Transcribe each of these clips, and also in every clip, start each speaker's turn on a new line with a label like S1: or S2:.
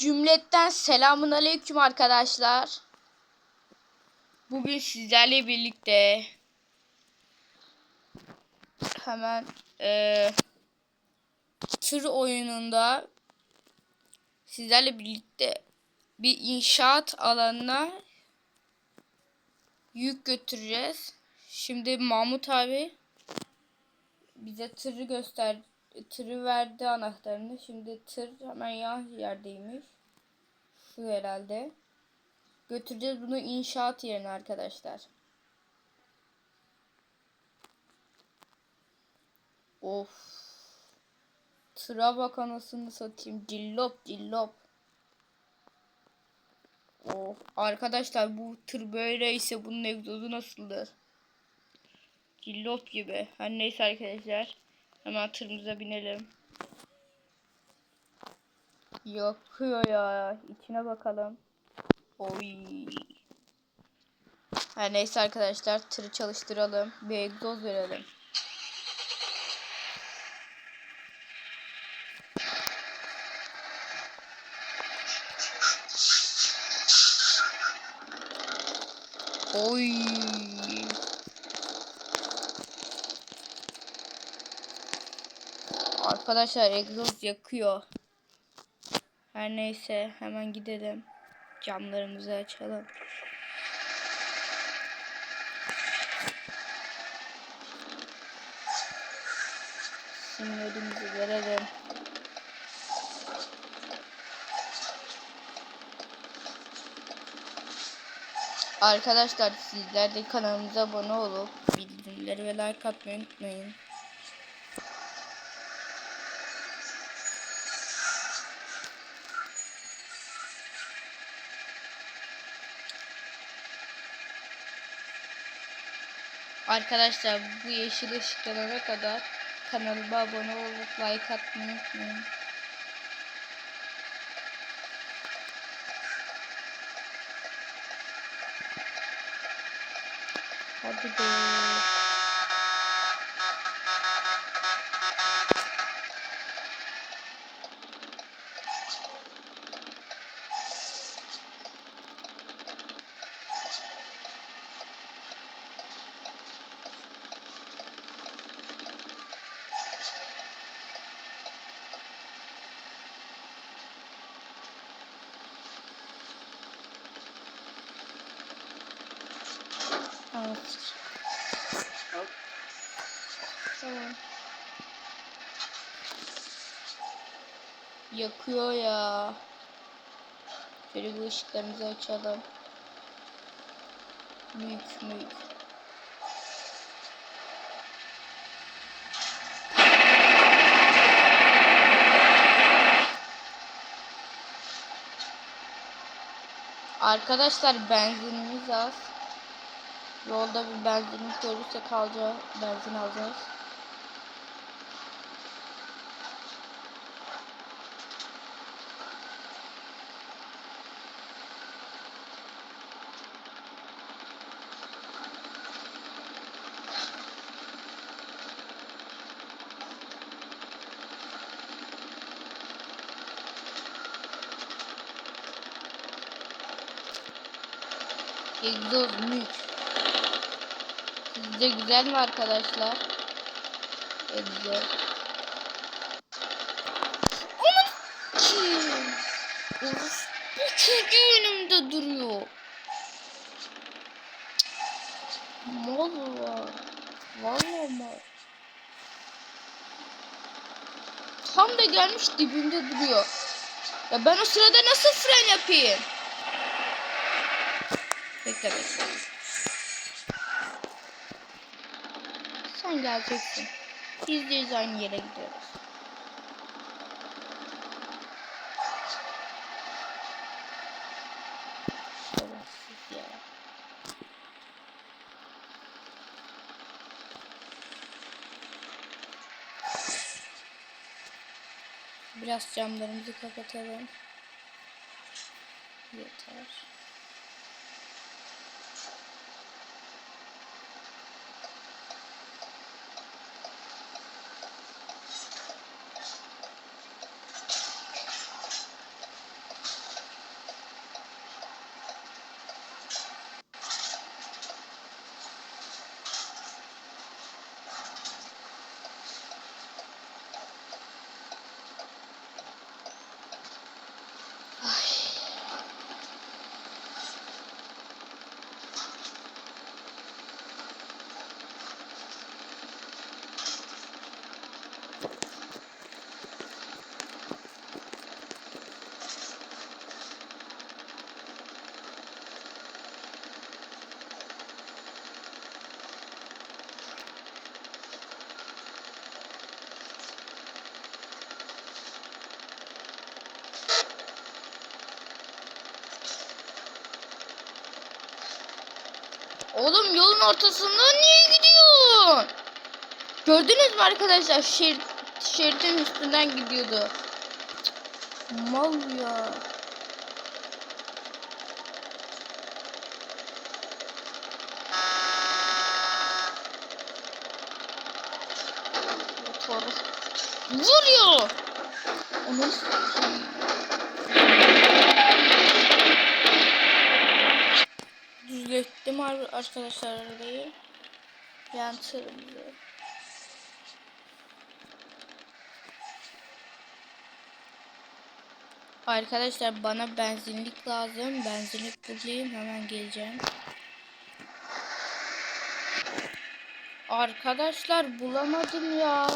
S1: Cümletten selamun aleyküm arkadaşlar. Bugün sizlerle birlikte hemen eee tır oyununda sizlerle birlikte bir inşaat alanına yük götüreceğiz. Şimdi Mahmut abi bize tırı göster tırı verdi anahtarını. Şimdi tır hemen yan yerdeymiş. Şu herhalde. Götüreceğiz bunu inşaat yerine arkadaşlar. Of. Tıra bak anasını satayım. Cillop cillop. Of. Arkadaşlar bu tır böyleyse bunun egzozu nasıldır? Cillop gibi. Her neyse arkadaşlar. Hemen tırımıza binelim. Yakıyor ya. İçine bakalım. Oy. Her neyse arkadaşlar tırı çalıştıralım. Bir egzoz verelim. Oy. Arkadaşlar egzoz yakıyor. Her neyse hemen gidelim. Camlarımızı açalım. Sinyalimizi verelim. Arkadaşlar sizler de kanalımıza abone olup bildirimleri ve like atmayı unutmayın. Arkadaşlar bu yeşil ışık yanana kadar kanalıma abone olup like atmayı unutmayın. Hadi be. Evet. Tamam. Yakıyor ya. Şöyle bu ışıklarımızı açalım. Büyük büyük. Arkadaşlar benzinimiz az. Yolda bir benzinlik görürsek alacağız. Benzin alacağız. Egzoz mük. Sizce güzel mi arkadaşlar? Egzoz. Onun kim? Of, bu çocuğu önümde duruyor. Mal var. Vallahi mal. Tam da gelmiş dibimde duruyor. Ya ben o sırada nasıl fren yapayım? Bekle bekle. Sen geleceksin. Biz de aynı yere gidiyoruz. Biraz camlarımızı kapatalım. Yeter. Oğlum yolun ortasından niye gidiyorsun? Gördünüz mü arkadaşlar? Şerit, şeritin üstünden gidiyordu. Mal ya. Motor. Vuruyor. Onu düzlettim ar- arkadaşlar arabayı. Yani tırımızı. Arkadaşlar bana benzinlik lazım. Benzinlik bulayım hemen geleceğim. Arkadaşlar bulamadım ya.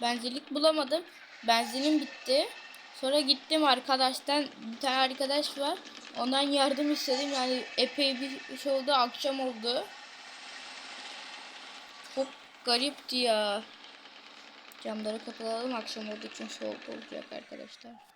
S1: Benzinlik bulamadım. Benzinim bitti. Sonra gittim arkadaştan bir tane arkadaş var. Ondan yardım istedim. Yani epey bir şey oldu. Akşam oldu. Çok garipti ya. Camları kapatalım. Akşam olduğu için soğuk olacak arkadaşlar.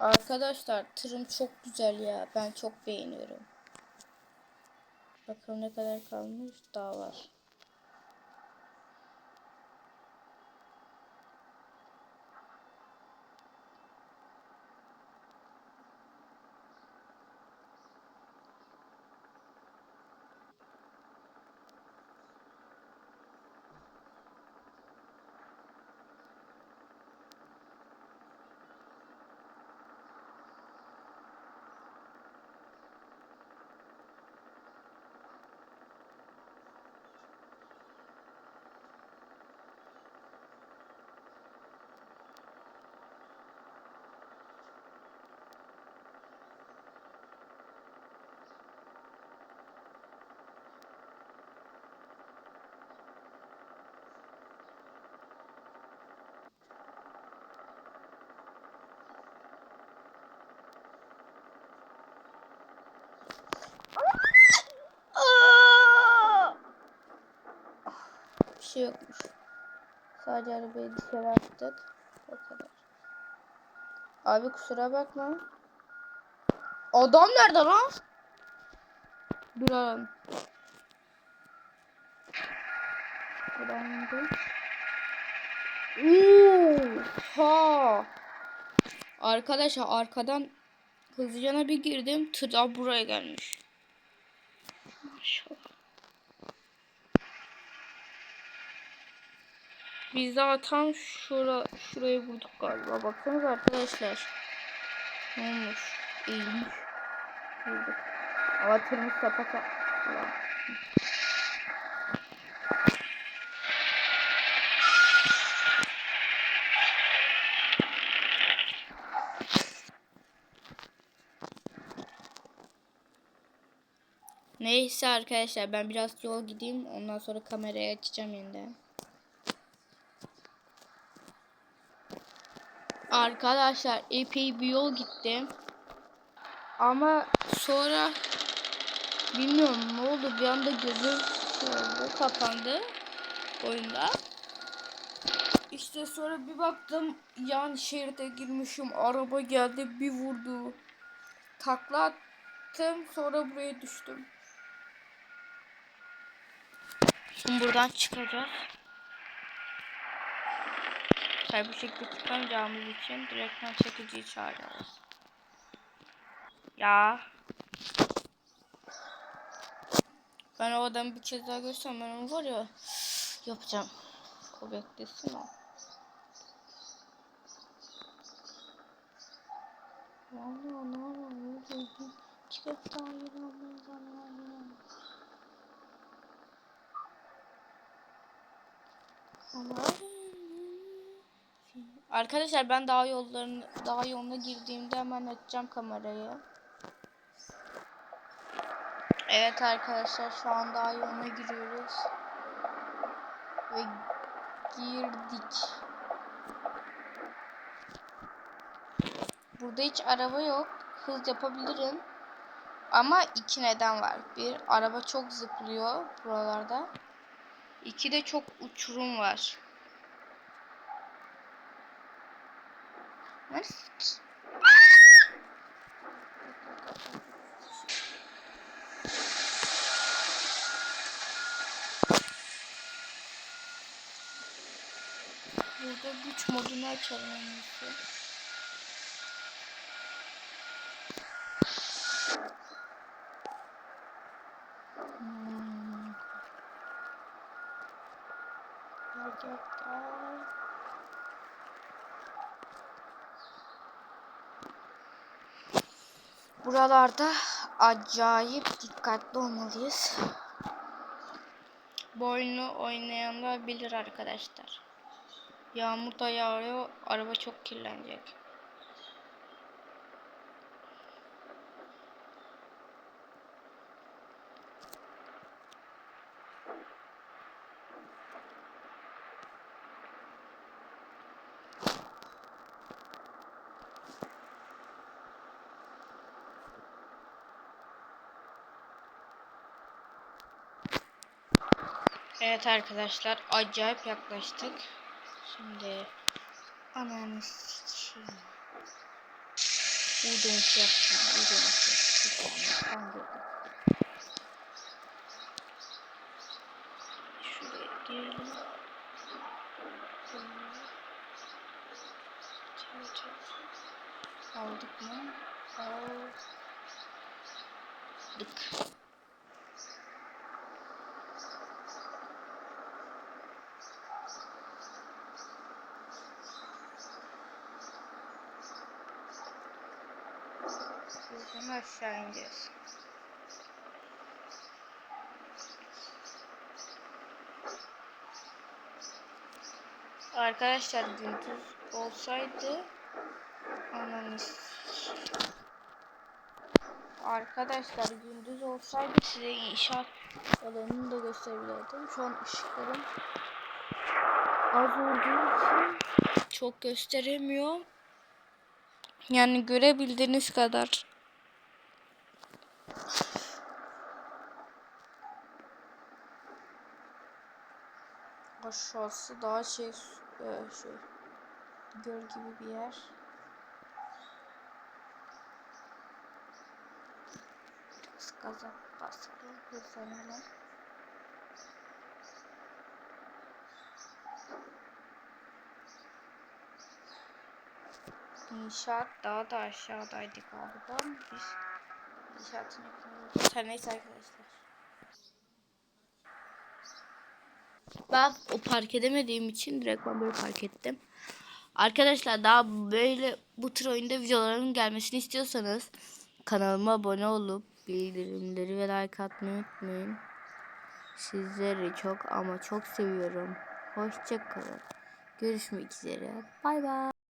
S1: Arkadaşlar tırım çok güzel ya. Ben çok beğeniyorum. Bakalım ne kadar kalmış. Daha var. Şey yokmuş. Sadece arabayı dışarı attık. O kadar. Abi kusura bakma. Adam nerede lan? Duralım. Buradan Ha. Arkadaşlar arkadan hızlıcana bir girdim. Tır buraya gelmiş. Maşallah. Biz daha tam şura, şuraya vurduk galiba. Baksanıza arkadaşlar. Ne olmuş? İyiymiş. Vurduk. Ama tırmız sapata. Ulan. Neyse arkadaşlar ben biraz yol gideyim. Ondan sonra kamerayı açacağım yeniden. Arkadaşlar epey bir yol gittim. Ama sonra bilmiyorum ne oldu bir anda gözüm oldu kapandı oyunda. İşte sonra bir baktım yan şeride girmişim araba geldi bir vurdu. Takla attım sonra buraya düştüm. Şimdi buradan çıkacağız. Tabi bu şekilde çıkamayacağımız için direktmen çekiciyi çağırıyoruz. Ya. Ben o adamı bir kez daha görsem ben onu var ya yapacağım. O beklesin o. Vallahi ne var? Çıkıp daha yürüyorum. Arkadaşlar ben dağ yollarını dağ yoluna girdiğimde hemen açacağım kamerayı. Evet arkadaşlar şu an dağ yoluna giriyoruz. Ve girdik. Burada hiç araba yok. Hız yapabilirim. Ama iki neden var. Bir, araba çok zıplıyor buralarda. İki de çok uçurum var. Nasıl? Burada güç modunu açalım en. Buralarda acayip dikkatli olmalıyız. Bu oyunu oynayanlar bilir arkadaşlar. Yağmur da yağıyor, araba çok kirlenecek. Evet arkadaşlar acayip yaklaştık. Şimdi ananı sikeyim. U dönüş yapacağım. U dönüş yapacağım. Aldık mı? Aldık. Aşağı ineceğiz. Arkadaşlar gündüz olsaydı ananı Arkadaşlar gündüz olsaydı size inşaat alanını da gösterebilirdim. Şu an ışıklarım az olduğu için çok gösteremiyor. Yani görebildiğiniz kadar. Aşağısı daha şey, e, şey göl gibi bir yer. Biraz gaza basalım, hızlanalım. İnşaat daha da aşağıdaydı galiba. Biz inşaatın. Her neyse arkadaşlar. Ben o park edemediğim için direkt ben böyle park ettim. Arkadaşlar daha böyle bu tür oyunda videoların gelmesini istiyorsanız kanalıma abone olup bildirimleri ve like atmayı unutmayın. Sizleri çok ama çok seviyorum. Hoşçakalın. Görüşmek üzere. Bay bay.